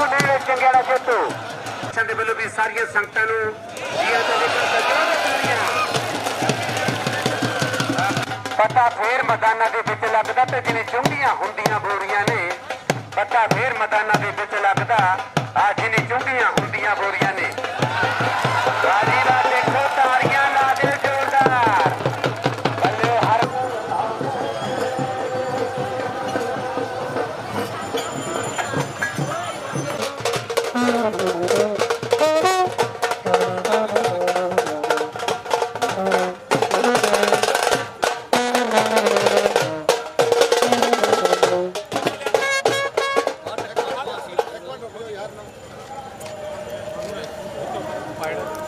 ਚੰਗਿਆੜਾ ਜੇਤੂ। ਸੰਦੇ ਵੱਲੋਂ ਵੀ ਸਾਰੀਆਂ ਸੰਗਤਾਂ ਨੂੰ ਜੀਆਂ ਤੋਂ ਪਤਾ ਫੇਰ ਮੈਦਾਨਾਂ ਦੇ ਵਿੱਚ ਲੱਗਦਾ ਤੇ ਜਿਵੇਂ ਚੁੰਡੀਆਂ ਹੁੰਦੀਆਂ ਬੋਰੀਆਂ ਨੇ ਪਤਾ ਫੇਰ ਮੈਦਾਨਾਂ ਦੇ ਵਿੱਚ ਲੱਗਦਾ। ਆ ਜਿਵੇਂ 快乐。